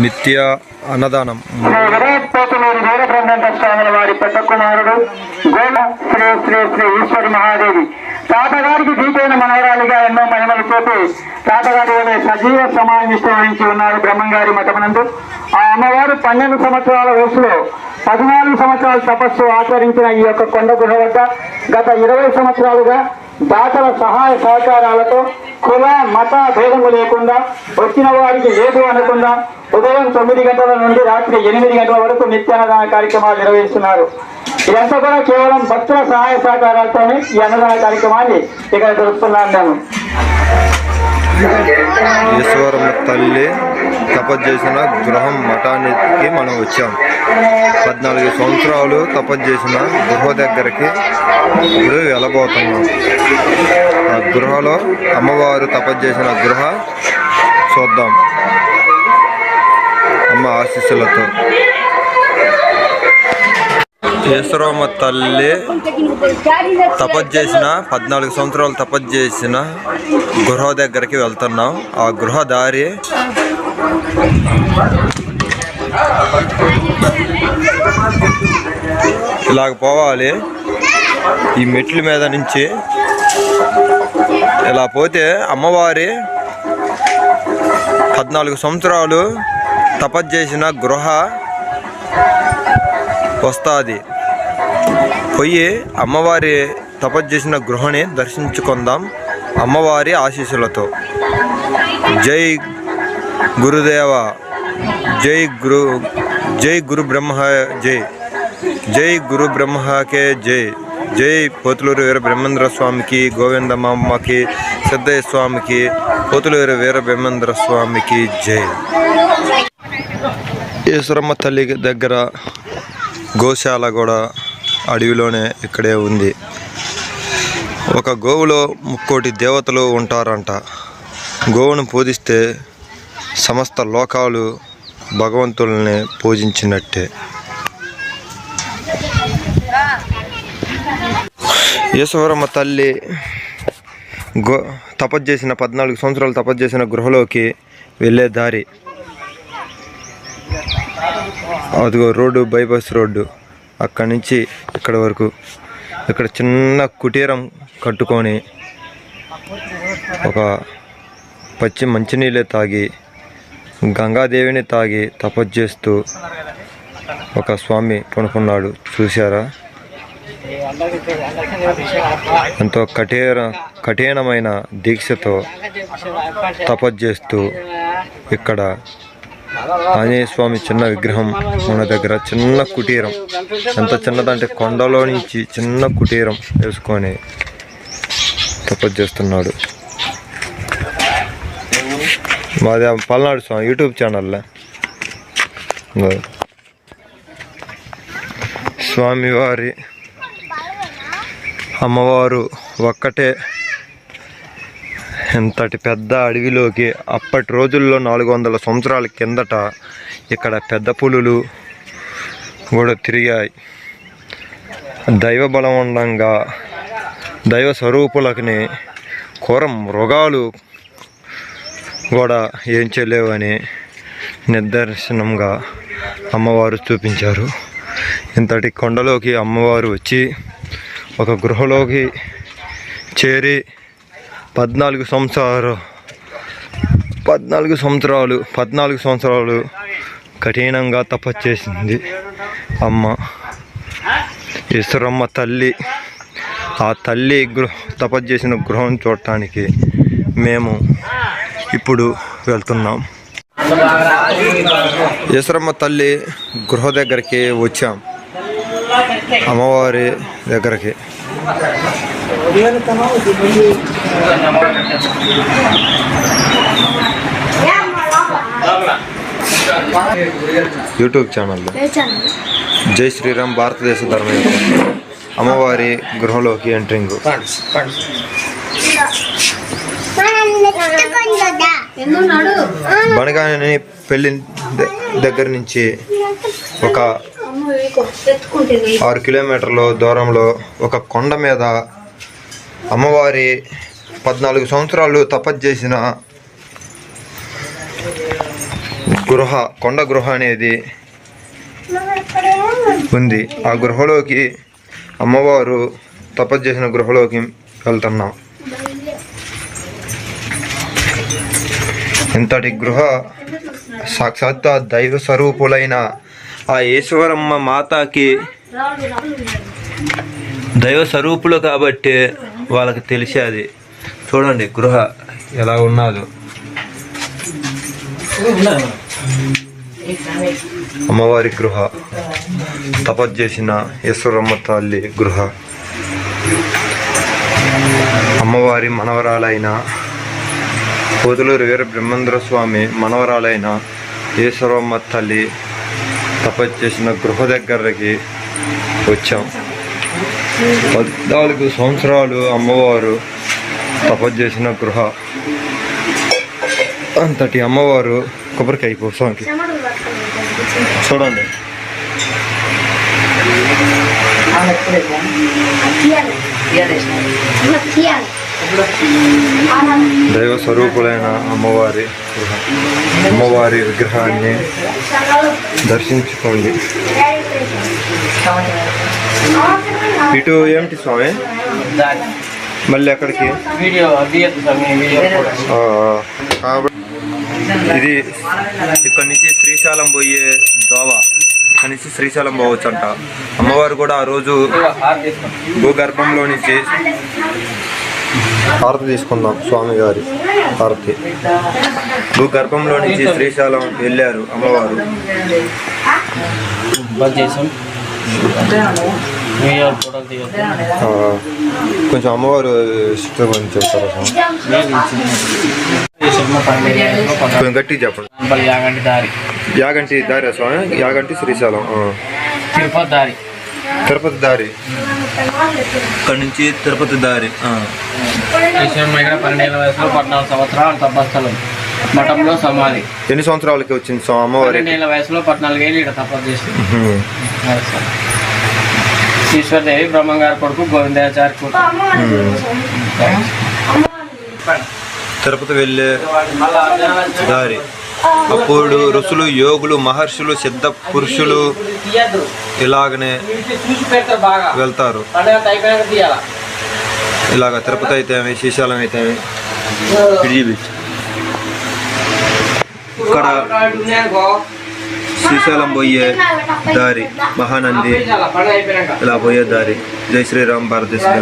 నిత్య అన్నదానం. వారి పెద్ద కుమారుడు గోల శ్రీ శ్రీ శ్రీ ఈశ్వరి మహాదేవి. తాతగారికి దీపైన మనవరాలిగా ఎన్నో మహిమలు తోటి తాతగారి వల్ల సజీవ సమాధిష్టం వహించి ఉన్నారు బ్రహ్మంగారి మఠమనందు. ఆ అమ్మవారు పన్నెండు సంవత్సరాల వయసులో పద్నాలుగు సంవత్సరాల తపస్సు ఆచరించిన ఈ యొక్క కొండ గుహ వద్ద గత ఇరవై సంవత్సరాలుగా దాతల సహాయ సహకారాలతో కుల మత భేదము లేకుండా వచ్చిన వారికి లేదు అనకుండా ఉదయం తొమ్మిది గంటల నుండి రాత్రి ఎనిమిది గంటల వరకు నిత్యాన్నదాన కార్యక్రమాలు నిర్వహిస్తున్నారు. ఇదంతా కూడా కేవలం భక్తుల సహాయ సహకారాలతోనే ఈ అన్నదాన కార్యక్రమాన్ని ఇక్కడ జరుపుతున్నాను నేను ఈశ్వరమ్మ తల్లి తపస్సు చేసిన గృహం మఠానికి మనం వచ్చాం. పద్నాలుగు సంవత్సరాలు తపస్సు చేసిన గృహ దగ్గరికి ఇప్పుడు వెళ్ళబోతున్నాం. ఆ గృహలో అమ్మవారు తపస్సు చేసిన గృహ చూద్దాం. అమ్మ ఆశీస్సులతో. ఈశ్వరమ్మ తల్లి తపస్సు చేసిన పద్నాలుగు సంవత్సరాలు తపస్సు చేసిన గృహ దగ్గరికి వెళ్తున్నాం. ఆ గృహ దారి ఇలాగ పోవాలి. ఈ మెట్ల మీద నుంచి ఇలా పోతే అమ్మవారి పద్నాలుగు సంవత్సరాలు తపస్సు చేసిన గృహ వస్తుంది. పోయి అమ్మవారి తపస్సు చేసిన గృహని దర్శించుకుందాం అమ్మవారి ఆశీస్సులతో. జై గురుదేవ జై గురు జై గురు బ్రహ్మ జై జై గురు బ్రహ్మకే జై జై పోతులూరు వీర బ్రహ్మేంద్ర స్వామికి గోవిందమ్మకి సిద్ధయ్య స్వామికి పోతులూరు వీర బ్రహ్మేంద్ర స్వామికి జై. ఈశ్వరమ్మ తల్లి దగ్గర గోశాల కూడా అడవిలోనే ఇక్కడే ఉంది. ఒక గోవులో ముక్కోటి దేవతలు ఉంటారంట. గోవును పూజిస్తే సమస్త లోకాలు భగవంతుల్ని పూజించినట్టే. ఈశ్వరమ్మ తల్లి గో తపస్సు చేసిన పద్నాలుగు సంవత్సరాలు తపస్సు చేసిన గృహలోకి వెళ్ళే దారి. అదిగో రోడ్డు బైపాస్ రోడ్డు. అక్కడి నుంచి ఇక్కడ వరకు ఇక్కడ చిన్న కుటీరం కట్టుకొని ఒక పచ్చి మంచినీళ్ళే తాగి గంగాదేవిని తాగి తపస్సు చేస్తూ ఒక స్వామి పనుకున్నాడు. చూశారా? ఎంతో కఠిన కఠినమైన దీక్షతో తపస్సు చేస్తూ ఇక్కడ ఆంజనేయ స్వామి చిన్న విగ్రహం మన దగ్గర చిన్న కుటీరం. ఎంత చిన్నదంటే కొండలో నుంచి చిన్న కుటీరం వేసుకొని తపస్సు చేస్తున్నాడు. మాది పల్నాడు స్వామి యూట్యూబ్ ఛానల్లో. స్వామివారి అమ్మవారు ఒక్కటే ఎంతటి పెద్ద అడవిలోకి అప్పటి రోజుల్లో నాలుగు వందల సంవత్సరాల కిందట ఇక్కడ పెద్ద పులులు కూడా తిరిగాయి. దైవ బలం ఉండంగా దైవ స్వరూపులకి కూర మృగాలు కూడా ఏం చేయలేవని నిదర్శనంగా అమ్మవారు చూపించారు. ఇంతటి కొండలోకి అమ్మవారు వచ్చి ఒక గృహలోకి చేరి పద్నాలుగు సంవత్సరాలు పద్నాలుగు సంవత్సరాలు పద్నాలుగు సంవత్సరాలు కఠినంగా తపస్సు చేసింది అమ్మ. ఈశ్వరమ్మ తల్లి ఆ తల్లి గృహ తపస్సు చేసిన గృహం చూడటానికి మేము ఇప్పుడు వెళ్తున్నాం. ఈశ్వరమ్మ తల్లి గృహ దగ్గరికి వచ్చాం. అమ్మవారి దగ్గరికి. యూట్యూబ్ ఛానల్లో జై శ్రీరామ్ భారతదేశ ధర్మయుగం అమ్మవారి గృహలోకి ఎంట్రింగ్. బనగాని పెళ్ళి ద- దగ్గర నుంచి ఒక ఆరు కిలోమీటర్ల దూరంలో ఒక కొండ మీద అమ్మవారి పద్నాలుగు సంవత్సరాలు తపస్సు చేసిన గృహ కొండ గృహ అనేది ఉంది. ఆ గృహలోకి అమ్మవారు తపస్సు చేసిన గృహలోకి వెళ్తున్నాం. ఇంతటి గృహ సాక్షాత్ దైవ స్వరూపులైన ఆ ఈశ్వరమ్మ మాతకి దైవ స్వరూపులు కాబట్టి వాళ్ళకి తెలిసేది చూడండి గృహ ఎలా ఉన్నాదో. అమ్మవారి గృహ. తపస్సు చేసిన ఈశ్వరమ్మ తల్లి గృహ. అమ్మవారి మనవరాలైన కోతులూరు వీర బ్రహ్మేంద్ర స్వామి మనవరాలైన ఈశ్వరమ్మ తల్లి తపస్సు చేసిన గృహ దగ్గరకి వచ్చాం. పద్నాలుగు సంవత్సరాలు అమ్మవారు తపస్సు చేసిన గృహ. అంతటి అమ్మవారు కొబ్బరికాయ కోసానికి చూడండి. దైవ స్వరూపులైన అమ్మవారి అమ్మవారి విగ్రహాన్ని దర్శించుకోండి. ఇటు ఏమిటి స్వామి? మళ్ళీ కాబట్టి ఇది ఇక్కడ నుంచి శ్రీశైలం పోయే దోవ. ఇక్కడ నుంచి శ్రీశైలం పోవచ్చు అంట అమ్మవారు కూడా ఆ రోజు భూగర్భంలో నుంచి హారతి తీసుకుందాం స్వామి గారి హారతి భూగర్భంలో నుంచి శ్రీశైలం వెళ్ళారు అమ్మవారు. కొంచెం అమ్మవారు గురించి చెప్తారా పండుగ కొంచెం గట్టిగా చెప్పండి. యాగంటి దారి. యాగంటి దారి స్వామి? యాగంటి శ్రీశైలం. తిరుపతి దారి. తిరుపతి దారి. ఇక్కడ నుంచి తిరుపతి దారి ఇక్కడ పన్నెండేళ్ళ వయసులో పద్నాలుగు సంవత్సరాలు తపస్థలం మఠంలో సమాధి. ఎన్ని సంవత్సరాలకి వచ్చింది స్వామి అమ్మవారి? పన్నెండేళ్ళ వయసులో పద్నాలుగేళ్ళు ఇక్కడ తపస్సు చేసింది. ఈశ్వర్దేవి బ్రహ్మంగారి కొడుకు గోవిందాచారి కొడుకు తిరుపతి వెళ్ళే దారి. అప్పుడు ఋషులు యోగులు మహర్షులు సిద్ధ పురుషులు ఇలాగనే వెళ్తారు. ఇలాగ తిరుపతి అయితే శ్రీశైలం అయితే ఇక్కడ శ్రీశైలం పోయే దారి మహానంది ఇలా పోయే దారి. జై శ్రీరామ్ భారతదేశం